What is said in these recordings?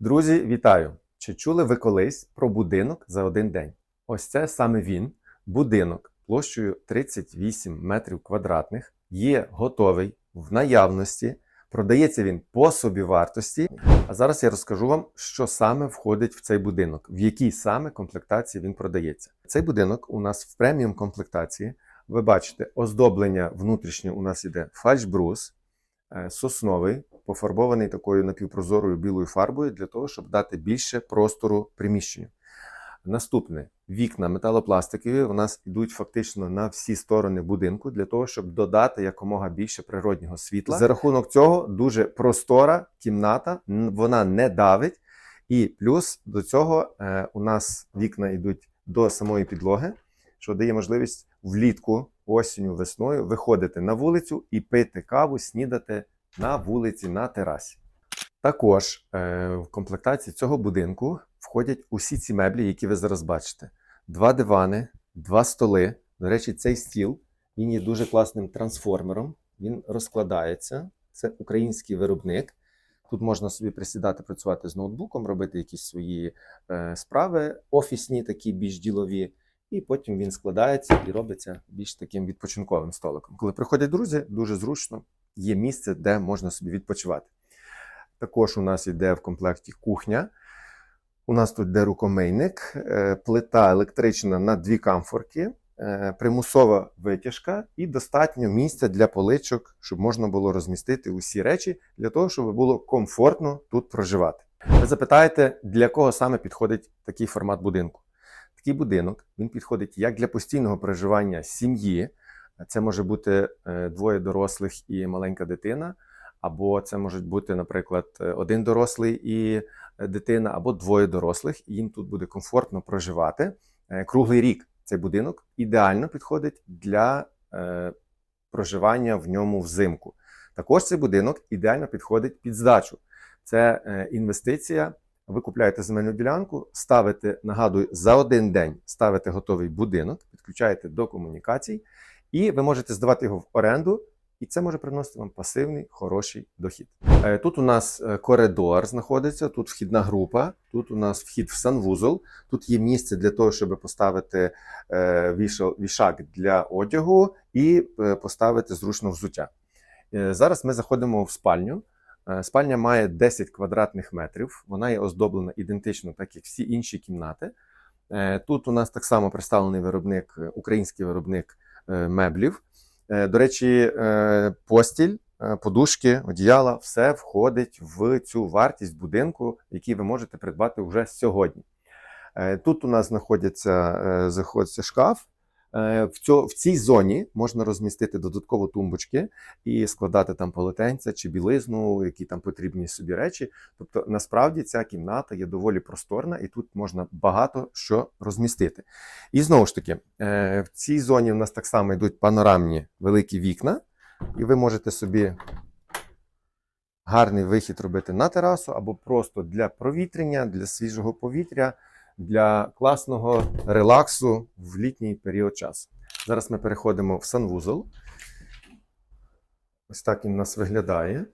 Друзі, вітаю! Чи чули ви колись про будинок за один день? Ось це саме він. Будинок площею 38 метрів квадратних, є готовий в наявності. Продається він по собівартості. А зараз я розкажу вам, що саме входить в цей будинок, в якій саме комплектації він продається. Цей будинок у нас в преміум комплектації. Ви бачите, оздоблення внутрішнє у нас іде фальшбрус, е, сосновий, пофарбований такою напівпрозорою білою фарбою для того, щоб дати більше простору приміщенню. Наступне вікна металопластикові у нас йдуть фактично на всі сторони будинку для того, щоб додати якомога більше природнього світла. За рахунок цього дуже простора кімната, вона не давить. І плюс до цього е, у нас вікна йдуть до самої підлоги, що дає можливість влітку, осінню, весною виходити на вулицю і пити каву, снідати на вулиці на терасі. Також е, в комплектації цього будинку входять усі ці меблі, які ви зараз бачите: два дивани, два столи. До речі, цей стіл він є дуже класним трансформером. Він розкладається. Це український виробник. Тут можна собі присідати, працювати з ноутбуком, робити якісь свої е, справи, офісні, такі більш ділові. І потім він складається і робиться більш таким відпочинковим столиком. Коли приходять друзі, дуже зручно є місце, де можна собі відпочивати. Також у нас йде в комплекті кухня. У нас тут йде рукомийник, е, плита електрична на дві камфорки, е, примусова витяжка і достатньо місця для поличок, щоб можна було розмістити усі речі для того, щоб було комфортно тут проживати. Ви запитаєте, для кого саме підходить такий формат будинку? Такий будинок він підходить як для постійного проживання сім'ї. Це може бути е, двоє дорослих і маленька дитина, або це можуть бути, наприклад, е, один дорослий і е, дитина, або двоє дорослих, і їм тут буде комфортно проживати. Круглий рік цей будинок ідеально підходить для проживання в ньому взимку. Також цей будинок ідеально підходить під здачу. Це інвестиція. Ви купляєте земельну ділянку, ставите, нагадую, за один день ставите готовий будинок, підключаєте до комунікацій, і ви можете здавати його в оренду, і це може приносити вам пасивний хороший дохід. Е, Тут у нас е, коридор знаходиться, тут вхідна група, тут у нас вхід в санвузол, тут є місце для того, щоб поставити е, вішак для одягу і поставити зручно взуття. Зараз ми заходимо в спальню. Спальня має 10 квадратних метрів. Вона є оздоблена ідентично, так як всі інші кімнати. Тут у нас так само представлений виробник, український виробник меблів. Е, До речі, е, постіль, е, подушки, одіяла все входить в цю вартість будинку, який ви можете придбати вже сьогодні. Е, Тут у нас знаходиться, е, знаходиться шкаф. Е, В, в цій зоні можна розмістити додатково тумбочки і складати там полотенця чи білизну, які там потрібні собі речі. Тобто, насправді ця кімната є доволі просторна, і тут можна багато що розмістити. І знову ж таки, е, в цій зоні у нас так само йдуть панорамні великі вікна, і ви можете собі гарний вихід робити на терасу або просто для провітрення, для свіжого повітря, для класного релаксу в літній період часу. Зараз ми переходимо в санвузол. Ось так він у нас виглядає.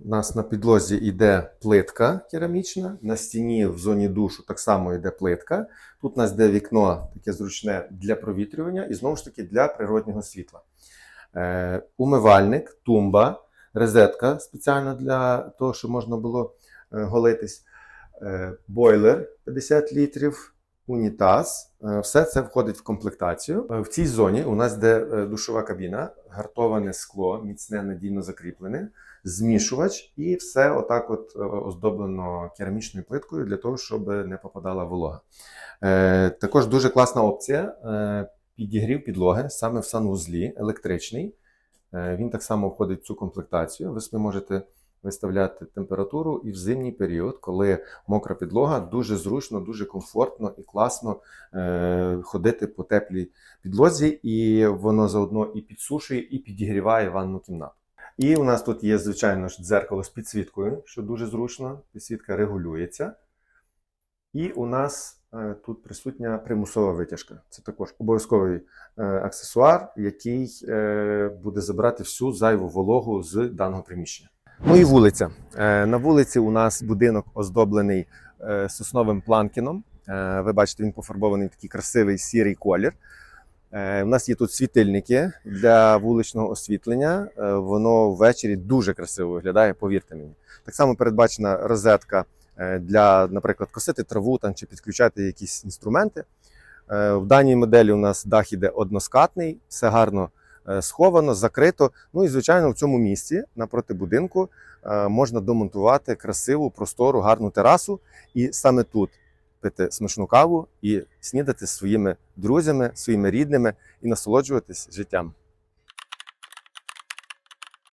У нас на підлозі йде плитка керамічна, на стіні в зоні душу так само йде плитка. Тут у нас йде вікно таке зручне для провітрювання і знову ж таки для природнього світла. Е, умивальник, тумба, розетка спеціально для того, щоб можна було е, голитись, бойлер 50 літрів, унітаз. Е, Все це входить в комплектацію. Е, В цій зоні у нас йде е, душова кабіна, гартоване скло, міцне надійно закріплене, змішувач, і все отак от е, оздоблено керамічною плиткою для того, щоб не попадала волога. Е, Також дуже класна опція. е, Підігрів підлоги саме в санвузлі електричний. Е, Він так само входить в цю комплектацію. Ви собі можете виставляти температуру і в зимній період, коли мокра підлога, дуже зручно, дуже комфортно і класно е, ходити по теплій підлозі, і воно заодно і підсушує, і підігріває ванну кімнату. І у нас тут є, звичайно ж, дзеркало з підсвіткою, що дуже зручно. Підсвітка регулюється. І у нас е, тут присутня примусова витяжка. Це також обов'язковий е, аксесуар, який е, буде забирати всю зайву вологу з даного приміщення. Ну і вулиця. Е, На вулиці у нас будинок оздоблений е, сосновим планкіном. Е, Ви бачите, він пофарбований в такий красивий сірий колір. У нас є тут світильники для вуличного освітлення. Воно ввечері дуже красиво виглядає, повірте мені. Так само передбачена розетка для, наприклад, косити траву там, чи підключати якісь інструменти. В даній моделі у нас дах іде односкатний, все гарно сховано, закрито. Ну і звичайно, в цьому місці напроти будинку е, можна домонтувати красиву, простору, гарну терасу, і саме тут пити смачну каву і снідати зі своїми друзями, своїми рідними і насолоджуватись життям.